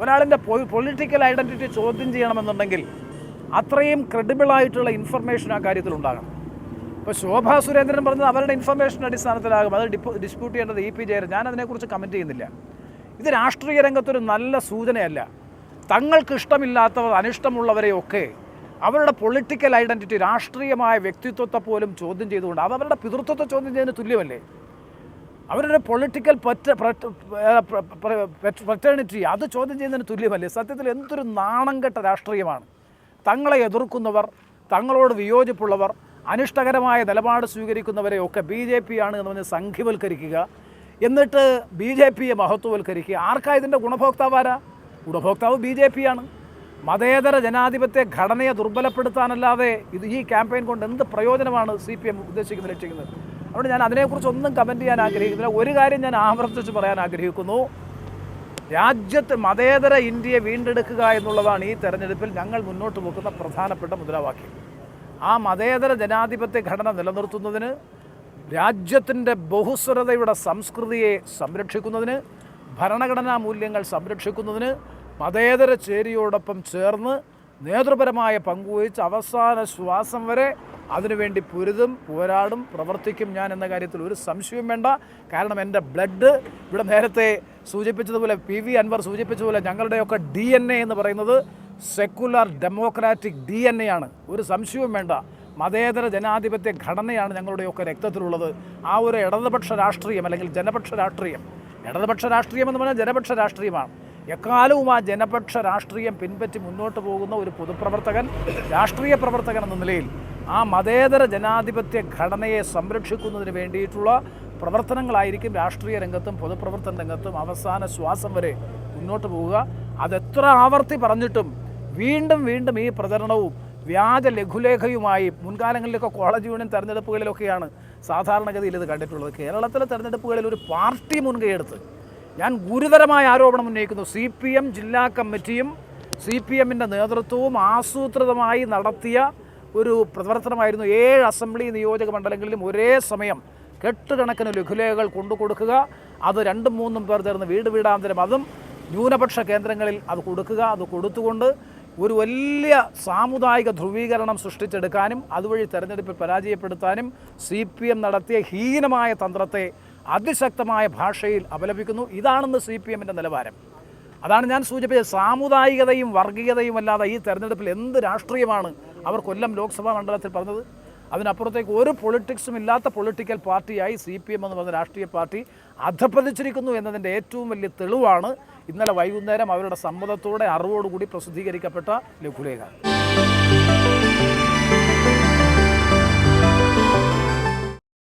ഒരാളിന്റെ political identity ചോദ്യം ചെയ്യണമെന്നുണ്ടെങ്കിൽ അത്രയും ക്രെഡിബിളായിട്ടുള്ള ഇൻഫർമേഷൻ ആ കാര്യത്തിൽ ഉണ്ടാകണം. ഇപ്പോൾ ശോഭാ സുരേന്ദ്രൻ പറഞ്ഞത് അവരുടെ ഇൻഫർമേഷൻ അടിസ്ഥാനത്തിലാകും. അത് ഡിസ്പ്യൂട്ട് ചെയ്യേണ്ടത് ഇ പി ജയരാജൻ ഞാൻ അതിനെക്കുറിച്ച് കമന്റ് ചെയ്യുന്നില്ല. ഇത് രാഷ്ട്രീയ രംഗത്തൊരു നല്ല സൂചനയല്ല. തങ്ങൾക്ക് ഇഷ്ടമില്ലാത്തവർ അനിഷ്ടമുള്ളവരെയൊക്കെ അവരുടെ പൊളിറ്റിക്കൽ ഐഡന്റിറ്റി രാഷ്ട്രീയമായ വ്യക്തിത്വത്തെ പോലും ചോദ്യം ചെയ്തുകൊണ്ട് അത് അവരുടെ പിതൃത്വത്തെ ചോദ്യം ചെയ്യുന്നതിന് തുല്യമല്ലേ? അവരുടെ പൊളിറ്റിക്കൽ പെറ്റേണിറ്റി അത് ചോദ്യം ചെയ്യുന്നതിന് തുല്യമല്ലേ? സത്യത്തിൽ എന്തൊരു നാണം കെട്ട രാഷ്ട്രീയമാണ്. തങ്ങളെ എതിർക്കുന്നവർ തങ്ങളോട് വിയോജിപ്പുള്ളവർ അനിഷ്ടകരമായ നിലപാട് സ്വീകരിക്കുന്നവരെയൊക്കെ ബി ജെ പി ആണ് എന്ന് പറഞ്ഞ് സംഘിവൽക്കരിക്കുക. എന്നിട്ട് ബി ജെ പിയെ മഹത്വവൽക്കരിക്കുക. ആർക്കാ ഇതിന്റെ ഗുണഭോക്താവാരാ ഗുണഭോക്താവ് ബി ജെ പി ആണ്. മതേതര ജനാധിപത്യ ഘടനയെ ദുർബലപ്പെടുത്താനല്ലാതെ ഇത് ഈ ക്യാമ്പയിൻ കൊണ്ട് എന്ത് പ്രയോജനമാണ് സി പി എം ഉദ്ദേശിക്കുന്നത് ലക്ഷിക്കുന്നത് അതുകൊണ്ട് ഞാൻ അതിനെക്കുറിച്ചൊന്നും കമന്റ് ചെയ്യാൻ ആഗ്രഹിക്കുന്നില്ല. ഒരു കാര്യം ഞാൻ ആവർത്തിച്ച് പറയാൻ ആഗ്രഹിക്കുന്നു. രാജ്യത്ത് മതേതര ഇന്ത്യയെ വീണ്ടെടുക്കുക എന്നുള്ളതാണ് ഈ തെരഞ്ഞെടുപ്പിൽ ഞങ്ങൾ മുന്നോട്ട് വെക്കുന്ന പ്രധാനപ്പെട്ട മുദ്രാവാക്യം. ആ മതേതര ജനാധിപത്യ ഘടന നിലനിർത്തുന്നതിന് രാജ്യത്തിന്റെ ബഹുസ്വരതയുടെ സംസ്കൃതിയെ സംരക്ഷിക്കുന്നതിന് ഭരണഘടനാ മൂല്യങ്ങൾ സംരക്ഷിക്കുന്നതിന് മതേതര ചേരിയോടൊപ്പം ചേർന്ന് നേതൃപരമായ പങ്കുവഹിച്ച് അവസാന ശ്വാസം വരെ അതിനുവേണ്ടി പൊരുതും പോരാടും പ്രവർത്തിക്കും ഞാൻ എന്ന കാര്യത്തിൽ ഒരു സംശയവും വേണ്ട. കാരണം എന്റെ ബ്ലഡ് ഇവിടെ നേരത്തെ സൂചിപ്പിച്ചതുപോലെ പി വി അൻവർ സൂചിപ്പിച്ചതുപോലെ ഞങ്ങളുടെയൊക്കെ ഡി എൻ എ എന്ന് പറയുന്നത് secular democratic D N A ആണ്. ഒരു സംശയവും വേണ്ട. മതേതര ജനാധിപത്യ ഘടനയാണ് ഞങ്ങളുടെയൊക്കെ രക്തത്തിലുള്ളത്. ആ ഒരു ഇടതുപക്ഷ രാഷ്ട്രീയം അല്ലെങ്കിൽ ജനപക്ഷ രാഷ്ട്രീയം. ഇടതുപക്ഷ രാഷ്ട്രീയം എന്ന് പറഞ്ഞാൽ ജനപക്ഷ രാഷ്ട്രീയമാണ്. എക്കാലവും ആ ജനപക്ഷ രാഷ്ട്രീയം പിൻപറ്റി മുന്നോട്ട് പോകുന്ന ഒരു പൊതുപ്രവർത്തകൻ രാഷ്ട്രീയ പ്രവർത്തകൻ എന്ന നിലയിൽ ആ മതേതര ജനാധിപത്യ ഘടനയെ സംരക്ഷിക്കുന്നതിന് വേണ്ടിയിട്ടുള്ള പ്രവർത്തനങ്ങളായിരിക്കും രാഷ്ട്രീയ രംഗത്തും പൊതുപ്രവർത്തന രംഗത്തും അവസാന ശ്വാസം വരെ മുന്നോട്ട് പോവുക. അതെത്ര ആവർത്തി പറഞ്ഞിട്ടും വീണ്ടും വീണ്ടും ഈ പ്രചരണവും വ്യാജ ലഘുലേഖയുമായി മുൻകാലങ്ങളിലൊക്കെ കോളേജ് യൂണിയൻ തെരഞ്ഞെടുപ്പുകളിലൊക്കെയാണ് സാധാരണഗതിയിൽ ഇത് കണ്ടിട്ടുള്ളത്. കേരളത്തിലെ തെരഞ്ഞെടുപ്പുകളിൽ ഒരു പാർട്ടി മുൻകൈയെടുത്ത് ഞാൻ ഗുരുതരമായ ആരോപണം ഉന്നയിക്കുന്നു. സി പി എം ജില്ലാ കമ്മിറ്റിയും സി പി എമ്മിന്റെ നേതൃത്വവും ആസൂത്രിതമായി നടത്തിയ ഒരു പ്രവർത്തനമായിരുന്നു ഏഴ് അസംബ്ലി നിയോജക മണ്ഡലങ്ങളിലും ഒരേ സമയം കെട്ടുകണക്കിന് ലഘുലേഖകൾ കൊണ്ടു കൊടുക്കുക അത് രണ്ടും മൂന്നും പേർ ചേർന്ന് വീട് വീടാന്തരം അതും ന്യൂനപക്ഷ കേന്ദ്രങ്ങളിൽ അത് കൊടുക്കുക അത് കൊടുത്തുകൊണ്ട് ഒരു വലിയ സാമുദായിക ധ്രുവീകരണം സൃഷ്ടിച്ചെടുക്കാനും അതുവഴി തെരഞ്ഞെടുപ്പിൽ പരാജയപ്പെടുത്താനും സി പി എം നടത്തിയ ഹീനമായ തന്ത്രത്തെ അതിശക്തമായ ഭാഷയിൽ അപലപിക്കുന്നു. ഇതാണെന്ന് സി പി എമ്മിന്റെ നിലവാരം. അതാണ് ഞാൻ സൂചിപ്പിച്ചത്. സാമുദായികതയും വർഗീയതയും അല്ലാതെ ഈ തെരഞ്ഞെടുപ്പിൽ എന്ത് രാഷ്ട്രീയമാണ് അവർ കൊല്ലം ലോക്സഭാ മണ്ഡലത്തിൽ പറഞ്ഞത്? അതിനപ്പുറത്തേക്ക് ഒരു പൊളിറ്റിക്സും ഇല്ലാത്ത പൊളിറ്റിക്കൽ പാർട്ടിയായി സി പി എം എന്ന് പറഞ്ഞ രാഷ്ട്രീയ പാർട്ടി അധപ്പതിച്ചിരിക്കുന്നു എന്നതിന്റെ ഏറ്റവും വലിയ തെളിവാണ് ഇന്നലെ വൈകുന്നേരം അവരുടെ സമ്മതത്തോടെ അറിവോടുകൂടി പ്രസിദ്ധീകരിക്കപ്പെട്ട ലഘുലേഖ.